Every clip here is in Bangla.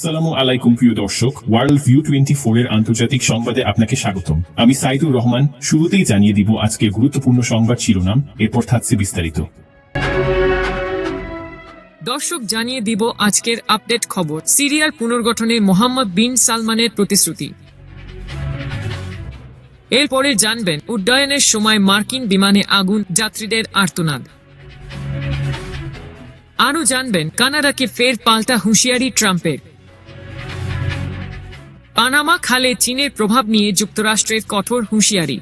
আসসালামু আলাইকুম, প্রিয় দর্শক। ওয়ার্ল্ড ভিউ টোয়েন্টি ফোর এর আন্তর্জাতিক সংবাদে আপনাকে স্বাগতম। আমি সাইদুর রহমান। শুরুতেই জানিয়ে দিব আজকের গুরুত্বপূর্ণ সংবাদ শিরোনাম। এরপর থাকছে বিস্তারিত। দর্শক, জানিয়ে দিব আজকের আপডেট খবর। সিরিয়ার পুনর্গঠনে মোহাম্মদ বিন সালমানের প্রতিশ্রুতি। এরপরে জানবেন, উড্ডয়নের সময় মার্কিন বিমানে আগুন, যাত্রীদের আর্তনাদ। আরও জানবেন, কানাডাকে ফের পাল্টা হুঁশিয়ারি ট্রাম্পের। পানামা খালে চীনের প্রভাব নিয়ে যুক্তরাষ্ট্রের কঠোর হুঁশিয়ারি।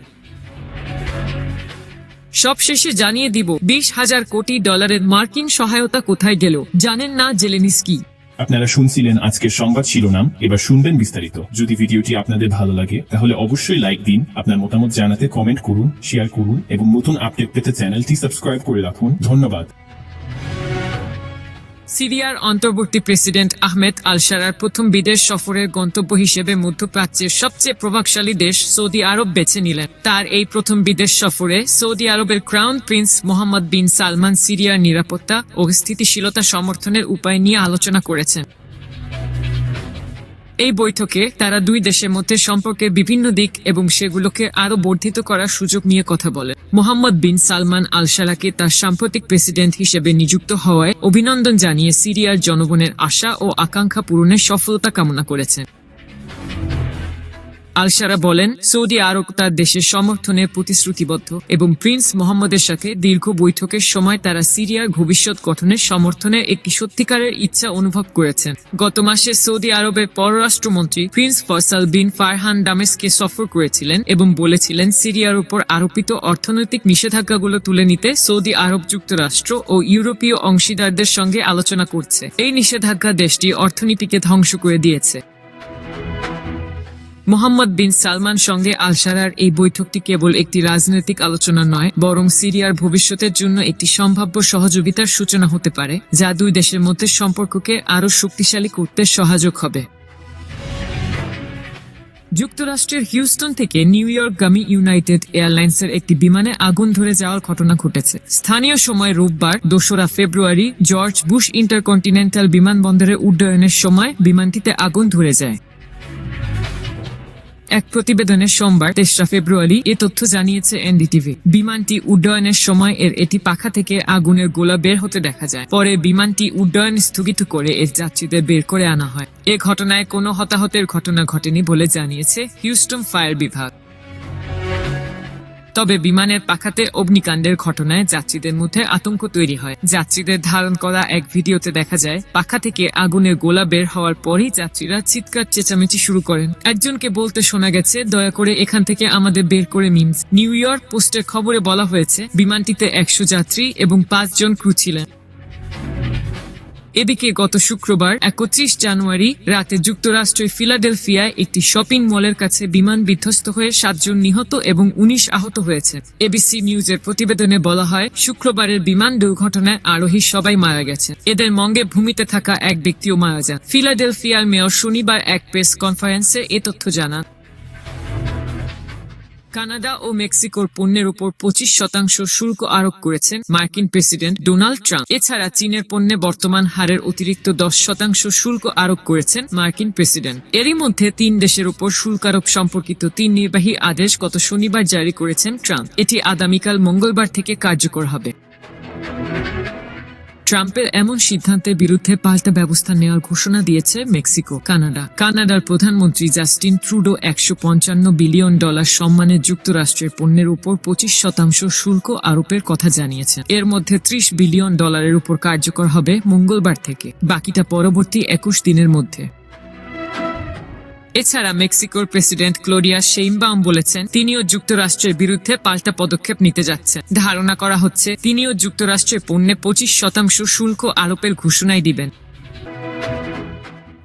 সবশেষে জানিয়ে দিব, বিশ হাজার কোটি ডলারের মার্কিন সহায়তা কোথায় গেল? জানেন না জেলেনিস্কি। আপনারা শুনছিলেন আজকের সংবাদ শিরোনাম, এবার শুনবেন বিস্তারিত। যদি ভিডিওটি আপনাদের ভালো লাগে, তাহলে অবশ্যই লাইক দিন, আপনার মতামত জানাতে কমেন্ট করুন, শেয়ার করুন, এবং নতুন আপডেট পেতে চ্যানেলটি সাবস্ক্রাইব করে রাখুন। ধন্যবাদ। সিরিয়ার অন্তর্বর্তী প্রেসিডেন্ট আহমেদ আল সারার প্রথম বিদেশ সফরের গন্তব্য হিসেবে মধ্যপ্রাচ্যের সবচেয়ে প্রভাবশালী দেশ সৌদি আরব বেছে নিলেন। তার এই প্রথম বিদেশ সফরে সৌদি আরবের crown prince Mohammed bin Salman সিরিয়ার নিরাপত্তা ও স্থিতিশীলতা সমর্থনের উপায় নিয়ে আলোচনা করেছেন। এই বৈঠকে তারা দুই দেশের মধ্যে সম্পর্কের বিভিন্ন দিক এবং সেগুলোকে আরও বর্ধিত করার সুযোগ নিয়ে কথা বলেন। মোহাম্মদ বিন সালমান আল সালাকে তার সাম্প্রতিক প্রেসিডেন্ট হিসেবে নিযুক্ত হওয়ায় অভিনন্দন জানিয়ে সিরিয়ার জনগণের আশা ও আকাঙ্ক্ষা পূরণের সফলতা কামনা করেছেন। আলসারা বলেন, সৌদি আরব তার দেশের সমর্থনে প্রতিশ্রুতিবদ্ধ এবং প্রিন্স মোহাম্মদের সাথে দীর্ঘ বৈঠকের সময় তারা সিরিয়ার ভবিষ্যৎ গঠনের সমর্থনে একটি সত্যিকারের ইচ্ছা অনুভব করেছেন। গত মাসে সৌদি আরবের পররাষ্ট্রমন্ত্রী প্রিন্স ফয়সাল বিন ফারহান ডামেসকে সফর করেছিলেন এবং বলেছিলেন, সিরিয়ার উপর আরোপিত অর্থনৈতিক নিষেধাজ্ঞাগুলো তুলে নিতে সৌদি আরব যুক্তরাষ্ট্র ও ইউরোপীয় অংশীদারদের সঙ্গে আলোচনা করছে। এই নিষেধাজ্ঞা দেশটি অর্থনীতিকে ধ্বংস করে দিয়েছে। মোহাম্মদ বিন সালমান সঙ্গে আলসারার এই বৈঠকটি কেবল একটি রাজনৈতিক আলোচনা নয়, বরং সিরিয়ার ভবিষ্যতের জন্য একটি সম্ভাব্য সহযোগিতার সূচনা হতে পারে, যা দুই দেশের মধ্যে সম্পর্ককে আরও শক্তিশালী করতে সহায়ক হবে। যুক্তরাষ্ট্রের হিউস্টন থেকে নিউ ইয়র্ক ইয়র্কগামী ইউনাইটেড এয়ারলাইন্সের একটি বিমানে আগুন ধরে যাওয়ার ঘটনা ঘটেছে। স্থানীয় সময় রোববার, দোসরা ফেব্রুয়ারি, জর্জ বুশ ইন্টারকন্টিনেন্টাল বিমানবন্দরে উড্ডয়নের সময় বিমানটিতে আগুন ধরে যায়। এক প্রতিবেদনে সোমবার, তেসরা ফেব্রুয়ারি, এ তথ্য জানিয়েছে এনডিটিভি। বিমানটি উড্ডয়নের সময় এর এটি পাখা থেকে আগুনের গোলা বের হতে দেখা যায়। পরে বিমানটি উড্ডয়ন স্থগিত করে এর যাত্রীদের বের করে আনা হয়। এ ঘটনায় কোনো হতাহতের ঘটনা ঘটেনি বলে জানিয়েছে হিউস্টন ফায়ার বিভাগ। তবে বিমানের পাখাতে অগ্নিকাণ্ডের ঘটনায় যাত্রীদের মধ্যে আতঙ্ক তৈরি হয়। যাত্রীদের ধারণ করা এক ভিডিওতে দেখা যায়, পাখা থেকে আগুনের গোলা বের হওয়ার পরই যাত্রীরা চিৎকার, চেঁচামেচি শুরু করেন। একজনকে বলতে শোনা গেছে, দয়া করে এখান থেকে আমাদের বের করে মিমস নিউ ইয়র্ক পোস্টের খবরে বলা হয়েছে, বিমানটিতে একশো যাত্রী এবং পাঁচজন ক্রু ছিলেন। এদিকে গত শুক্রবার একত্রিশ জানুয়ারি রাতে যুক্তরাষ্ট্রের ফিলাডেলফিয়ায় একটি শপিং মলের কাছে বিমান বিধ্বস্ত হয়ে সাতজন নিহত এবং উনিশ আহত হয়েছে। এবিসি নিউজের প্রতিবেদনে বলা হয়, শুক্রবারের বিমান দুর্ঘটনায় আরোহী সবাই মারা গেছে। এদের মঙ্গে ভূমিতে থাকা এক ব্যক্তিও মারা যান। ফিলাডেলফিয়ার মেয়র শনিবার এক প্রেস কনফারেন্সে এ তথ্য জানান। কানাডা ও মেক্সিকোর পণ্যের উপর পঁচিশ শতাংশ শুল্ক আরোপ করেছেন মার্কিন প্রেসিডেন্ট ডোনাল্ড ট্রাম্প। এছাড়া চীনের পণ্যে বর্তমান হারের অতিরিক্ত দশ শতাংশ শুল্ক আরোপ করেছেন মার্কিন প্রেসিডেন্ট। এরই মধ্যে তিন দেশের উপর শুল্ক আরোপ সম্পর্কিত তিন নির্বাহী আদেশ গত শনিবার জারি করেছেন ট্রাম্প। এটি আগামীকাল মঙ্গলবার থেকে কার্যকর হবে। ট্রাম্পের এমন সিদ্ধান্তের বিরুদ্ধে পাল্টা ব্যবস্থা নেওয়ার ঘোষণা দিয়েছে মেক্সিকো, কানাডা। কানাডার প্রধানমন্ত্রী জাস্টিন ট্রুডো একশো পঞ্চান্ন বিলিয়ন ডলার সম্মানে যুক্তরাষ্ট্রের পণ্যের উপর পঁচিশ শতাংশ শুল্ক আরোপের কথা জানিয়েছেন এর মধ্যে ত্রিশ বিলিয়ন ডলারের উপর কার্যকর হবে মঙ্গলবার থেকে। বাকিটা পরবর্তী একুশ দিনের মধ্যে। এছাড়া মেক্সিকোর প্রেসিডেন্ট ক্লোরিয়া সেইমবাম বলেছেন, তিনিও যুক্তরাষ্ট্রের বিরুদ্ধে পাল্টা পদক্ষেপ নিতে যাচ্ছেন। ধারণা করা হচ্ছে, তিনিও যুক্তরাষ্ট্রের পণ্যে পঁচিশ শতাংশ শুল্ক আরোপের ঘোষণায় দিবেন।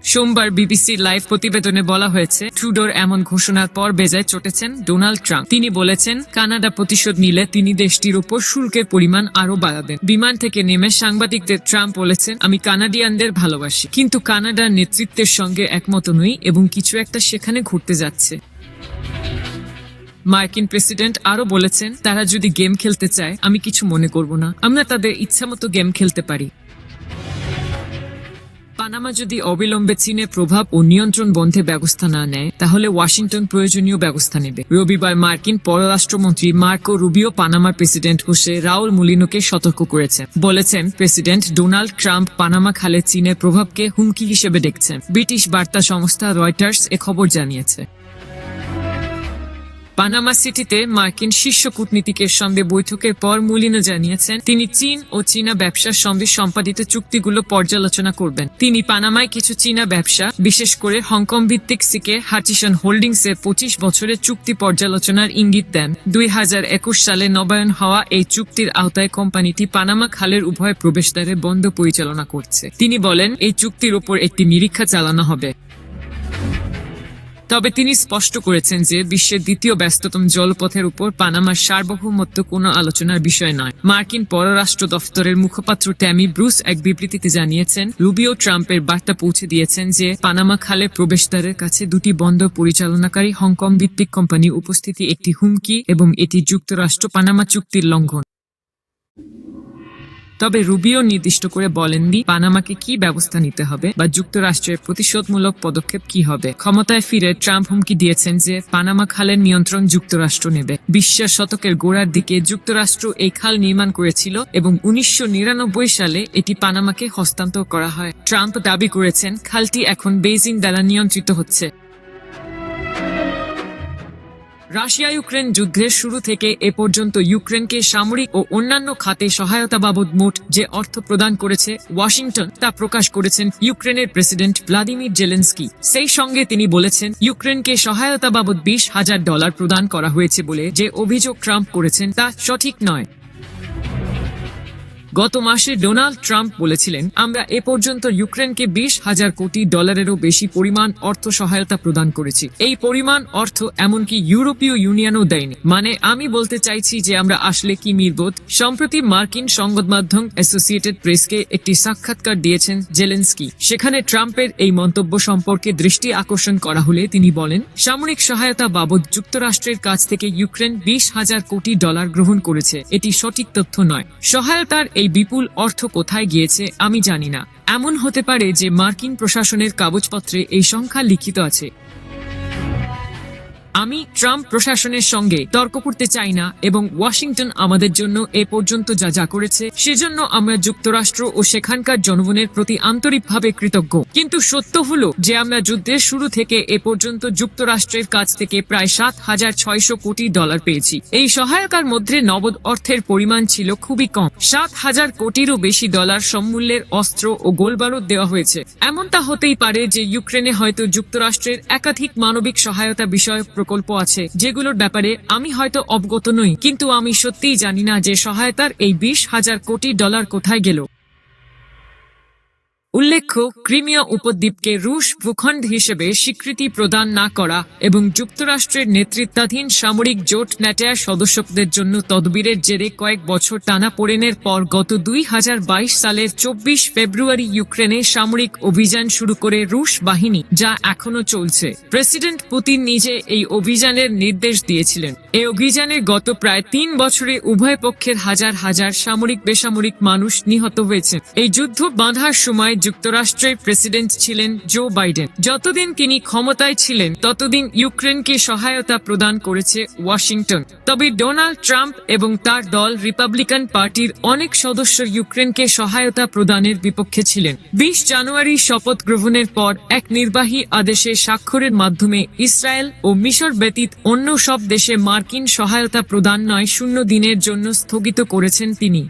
সোমবার বিবিসির লাইভ প্রতিবেদনে বলা হয়েছে, ট্রুডোর এমন ঘোষণার পর বেজায় চটেছেন ডোনাল্ড ট্রাম্প। তিনি বলেছেন, কানাডা প্রতিশোধ নিলে তিনি দেশটির উপর শুল্কের পরিমাণ আরও বাড়াবেন। বিমান থেকে নেমে সাংবাদিকদের ট্রাম্প বলেছেন, আমি কানাডিয়ানদের ভালোবাসি, কিন্তু কানাডার নেতৃত্বের সঙ্গে একমত নই এবং কিছু একটা সেখানে ঘুরতে যাচ্ছে। মার্কিন প্রেসিডেন্ট আরও বলেছেন, তারা যদি গেম খেলতে চায়, আমি কিছু মনে করব না। আমরা তাদের ইচ্ছামতো গেম খেলতে পারি। পানামা যদি অবিলম্বে চীনের প্রভাব ও নিয়ন্ত্রণ বন্ধে ব্যবস্থা না নেয়, তাহলে ওয়াশিংটন প্রয়োজনীয় ব্যবস্থা নেবে। রবিবার মার্কিন পররাষ্ট্রমন্ত্রী মার্কো রুবিও পানামার প্রেসিডেন্ট হোসে রাউল মুলিনোকে সতর্ক করেছেন বলেছেন, প্রেসিডেন্ট ডোনাল্ড ট্রাম্প পানামা খালে চীনের প্রভাবকে হুমকি হিসেবে দেখছেন। ব্রিটিশ বার্তা সংস্থা রয়টার্স এ খবর জানিয়েছে। পানামা সিটিতে মার্কিন শীর্ষ কূটনীতিকের সঙ্গে বৈঠকের পর মুলিনো জানিয়েছেন, তিনি চীন ও চীনা ব্যবসার সঙ্গে সম্পাদিত চুক্তিগুলো পর্যালোচনা করবেন। তিনি পানামায় কিছু চীনা ব্যবসা, বিশেষ করে হংকং ভিত্তিক সিকে হার্চিসন হোল্ডিংস এর পঁচিশ বছরের চুক্তি পর্যালোচনার ইঙ্গিত দেন। দুই হাজার একুশ সালে নবায়ন হওয়া এই চুক্তির আওতায় কোম্পানিটি পানামা খালের উভয় প্রবেশদ্বারে বন্ধ পরিচালনা করছে। তিনি বলেন, এই চুক্তির উপর একটি নিরীক্ষা চালানো হবে। তবে তিনি স্পষ্ট করেছেন যে বিশ্বের দ্বিতীয় ব্যস্ততম জলপথের উপর পানামার সার্বভৌমত্ব কোনো আলোচনার বিষয় নয়। মার্কিন পররাষ্ট্র দফতরের মুখপাত্র ট্যামি ব্রুস এক বিবৃতিতে জানিয়েছেন, রুবিও ট্রাম্পের বার্তা পৌঁছে দিয়েছেন যে পানামা খালে প্রবেশদ্বারের কাছে দুটি বন্দর পরিচালনাকারী হংকং ভিত্তিক কোম্পানি উপস্থিতি, একটি হুমকি এবং এটি যুক্তরাষ্ট্র পানামা চুক্তির লঙ্ঘন। তবে রুবিও নির্দিষ্ট করে বলেননি পানামাকে কি ব্যবস্থা নিতে হবে বা যুক্তরাষ্ট্রের প্রতিশোধমূলক পদক্ষেপ কি হবে। ক্ষমতায় ফিরে ট্রাম্প হুমকি দিয়েছেন যে পানামা খালের নিয়ন্ত্রণ যুক্তরাষ্ট্র নেবে। বিশ্বের শতকের গোড়ার দিকে যুক্তরাষ্ট্র এই খাল নির্মাণ করেছিল এবং উনিশশো নিরানব্বই সালে এটি পানামাকে হস্তান্তর করা হয়। ট্রাম্প দাবি করেছেন, খালটি এখন বেইজিং দ্বারা নিয়ন্ত্রিত হচ্ছে। রাশিয়া ইউক্রেন যুদ্ধের শুরু থেকে এ পর্যন্ত ইউক্রেনকে সামরিক ও অন্যান্য খাতে সহায়তা বাবদ মোট যে অর্থ প্রদান করেছে ওয়াশিংটন, তা প্রকাশ করেছেন ইউক্রেনের প্রেসিডেন্ট ভ্লাদিমির জেলেন্সকি। সেই সঙ্গে তিনি বলেছেন, ইউক্রেনকে সহায়তা বাবদ বিশ হাজার ডলার প্রদান করা হয়েছে বলে যে অভিযোগ ট্রাম্প করেছেন তা সঠিক নয়। গত মাসে ডোনাল্ড ট্রাম্প বলেছিলেন, আমরা এ পর্যন্ত ইউক্রেনকে বিশ হাজার কোটি ডলারেরও বেশি পরিমাণ অর্থ সহায়তা প্রদান করেছি। এই পরিমাণ অর্থ এমনকি ইউরোপীয় ইউনিয়নও দেয়নি। মানে আমি বলতে চাইছি যে আমরা আসলে কি নির্বোধ। সম্প্রতি মার্কিন সংবাদ মাধ্যম অ্যাসোসিয়েটেড প্রেসকে একটি সাক্ষাৎকার দিয়েছেন জেলেন্সকি। সেখানে ট্রাম্পের এই মন্তব্য সম্পর্কে দৃষ্টি আকর্ষণ করা হলে তিনি বলেন, সামরিক সহায়তা বাবদ যুক্তরাষ্ট্রের কাছ থেকে ইউক্রেন বিশ হাজার কোটি ডলার গ্রহণ করেছে। এটি সঠিক তথ্য নয়। সহায়তার এই বিপুল অর্থ কোথায় গিয়েছে আমি জানি না। এমন হতে পারে যে মার্কিন প্রশাসনের কাগজপত্রে এই সংখ্যা লিখিত আছে। আমি ট্রাম্প প্রশাসনের সঙ্গে তর্ক করতে চাই না এবং ওয়াশিংটন আমাদের জন্য এ পর্যন্ত যা যা করেছে, সেজন্য আমরা যুক্তরাষ্ট্র ও সেখানকার জনগণের প্রতি আন্তরিকভাবে কৃতজ্ঞ। কিন্তু সত্য হলো যে আমরা যুদ্ধের শুরু থেকে এ পর্যন্ত যুক্তরাষ্ট্রের কাছ থেকে প্রায় সাত হাজার ছয়শো কোটি ডলার পেয়েছি। এই সহায়তার মধ্যে নগদ অর্থের পরিমাণ ছিল খুবই কম। সাত হাজার কোটিরও বেশি ডলার সম্মূল্যের অস্ত্র ও গোলবারুদ দেওয়া হয়েছে। এমনটা হতেই পারে যে ইউক্রেনে হয়তো যুক্তরাষ্ট্রের একাধিক মানবিক সহায়তা বিষয়ক প্রকল্প আছে, যেগুলোর ব্যাপারে আমি হয়তো অবগত নই। কিন্তু আমি সত্যিই জানি না যে সহায়তার এই বিশ হাজার কোটি ডলার কোথায় গেল। উল্লেখ্য, ক্রিমিয়া উপদ্বীপকে রুশ ভূখণ্ড হিসেবে স্বীকৃতি প্রদান না করা এবং যুক্তরাষ্ট্রের নেতৃত্বাধীন সামরিক জোট ন্যাটার সদস্যদের জন্য তদবিরের জেরে কয়েক বছর টানা পড়েনের পর গত দুই হাজার বাইশ সালের চব্বিশ ফেব্রুয়ারি ইউক্রেনে সামরিক অভিযান শুরু করে রুশ বাহিনী, যা এখনও চলছে। প্রেসিডেন্ট পুতিন নিজে এই অভিযানের নির্দেশ দিয়েছিলেন। এই অভিযানে গত প্রায় তিন বছরে উভয় পক্ষের হাজার হাজার সামরিক বেসামরিক মানুষ নিহত হয়েছে এই যুদ্ধ বাঁধার সময় যুক্তরাষ্ট্রের প্রেসিডেন্ট ছিলেন জো বাইডেন। যতদিন তিনি ক্ষমতায় ছিলেন, ততদিন ইউক্রেনকে সহায়তা প্রদান করেছে ওয়াশিংটন। তবে ডোনাল্ড ট্রাম্প এবং তার দল রিপাবলিকান পার্টির অনেক সদস্য ইউক্রেনকে সহায়তা প্রদানের বিপক্ষে ছিলেন। বিশ জানুয়ারি শপথ গ্রহণের পর এক নির্বাহী আদেশে স্বাক্ষরের মাধ্যমে ইসরায়েল ও মিশর ব্যতীত অন্য সব দেশে মার্কিন সহায়তা প্রদান নয় শূন্য দিনের জন্য স্থগিত করেছেন তিনি।